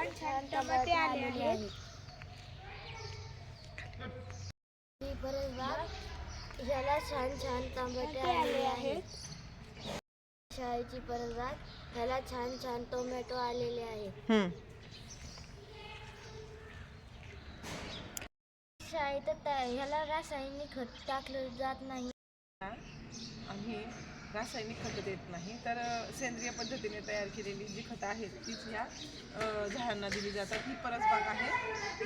छान छान टमाटे आले आहेत ह्याला छान छान टमाटे आले आहेत शाळेची परसबाग ह्याला छान छान टोमॅटो आलेले आहेत शाळेत ह्याला रासायनिक खत टाकलं जात नाही. आम्ही रासायनिक खतं देत नाही. तर सेंद्रिय पद्धतीने तयार केलेली जी खतं आहेत तीच ह्या झाडांना दिली जातात. ही परसबाग आहे.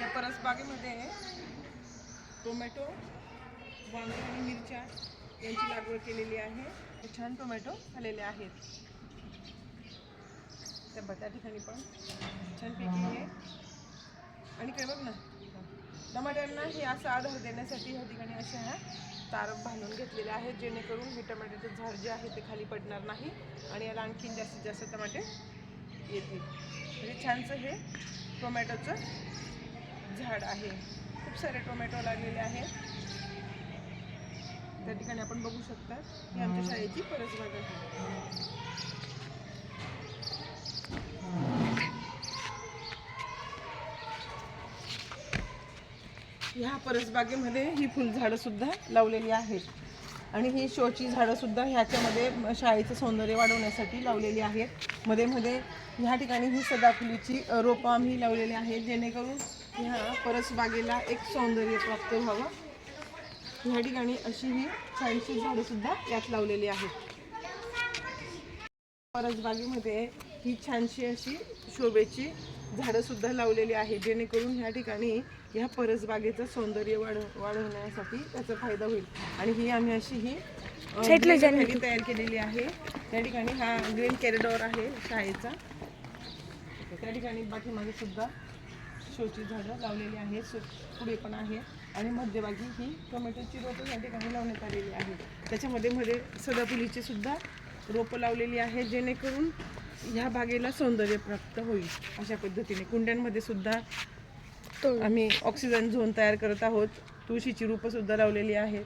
या परसबागेमध्ये टोमॅटो वांगे आणि मिरच्या यांची लागवड केलेली आहे. छान टोमॅटो आलेले आहेत. त्या ब- त्या ठिकाणी पण छानपैकी हे. आणि काय बघ ना टमाट्यांना हे असं आधार देण्यासाठी ह्या ठिकाणी अशा ह्या तार बांधून घेतलेल्या आहेत जेणेकरून हे टमाट्याचं झाड जे आहे ते खाली पडणार नाही आणि याला आणखीन जास्तीत जास्त टमाटे येतील. म्हणजे छानसं हे टोमॅटोचं झाड आहे. खूप सारे टोमॅटो लागलेले आहेत त्या ठिकाणी आपण बघू शकता ही आमच्या शाळेची परसबाग आहे. ह्या परसबागेमध्ये ही फुलझाडंसुद्धा लावलेली आहेत. आणि ही शोची झाडंसुद्धा ह्याच्यामध्ये शाळेचं सौंदर्य वाढवण्यासाठी लावलेली आहेत. मध्ये मध्ये ह्या ठिकाणी ही सदाफुलीची रोपं आम्ही लावलेली आहेत. जेणेकरून ह्या परसबागेला एक सौंदर्य प्राप्त व्हावं. ह्या ठिकाणी अशी ही छानशी झाडंसुद्धा यात लावलेली आहेत. परसबागेमध्ये ही छानशी अशी शोभेची झाडं सुद्धा लावलेली आहेत जेणेकरून ह्या ठिकाणी ह्या परसबागेचं सौंदर्य वाढ वाढवण्यासाठी त्याचा फायदा होईल. आणि ही आम्ही अशी ही खाली तयार केलेली आहे. त्या ठिकाणी हा ग्रीन कॅरिडॉर आहे शाळेचा. त्या ठिकाणी पाठीमागे सुद्धा शोची झाडं लावलेली आहेत पुढे पण आहे. आणि मध्यभागी ही टोमॅटोची रोपं या ठिकाणी लावण्यात आलेली आहेत. त्याच्यामध्ये मध्ये सदाफुलीची सुद्धा रोपं लावलेली आहेत जेणेकरून ह्या बागेला सौंदर्य प्राप्त होईल अशा पद्धतीने. कुंड्यांमध्ये सुद्धा आम्ही ऑक्सिजन झोन तयार करत आहोत. तुळशीची रोपं सुद्धा लावलेली आहेत.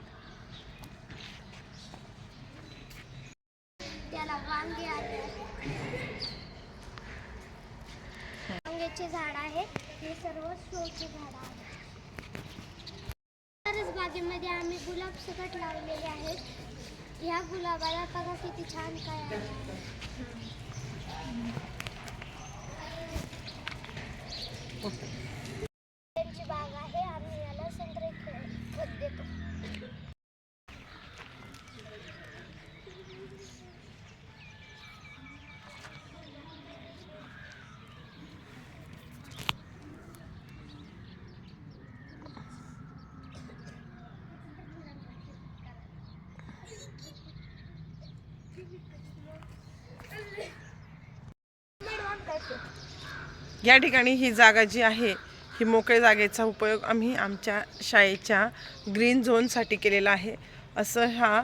त्याला वांग्याचे झाड आहे. हे सर्व शोचे झाड आहे तरच बागेमध्ये आम्ही गुलाब सकट लावलेले आहेत. ह्या गुलाबाला बघा किती छान काय आहे. त्यांची बाग आहे आम्ही याला संत्रे खत देतो. या ठिकाणी ही जागा जी आहे ही मोकळ्या जागेचा उपयोग आम्ही आमच्या शाळेच्या ग्रीन झोनसाठी केलेला आहे. असं हा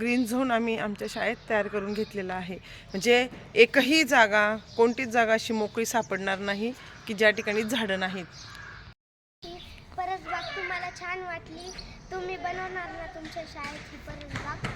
ग्रीन झोन आम्ही आमच्या शाळेत तयार करून घेतलेला आहे. म्हणजे एकही जागा कोणतीच जागा अशी मोकळी सापडणार नाही की ज्या ठिकाणी झाडं नाहीत. परसबाग तुम्हाला छान वाटली. तुम्ही बनवणार ना तुमच्या शाळेची परसबाग?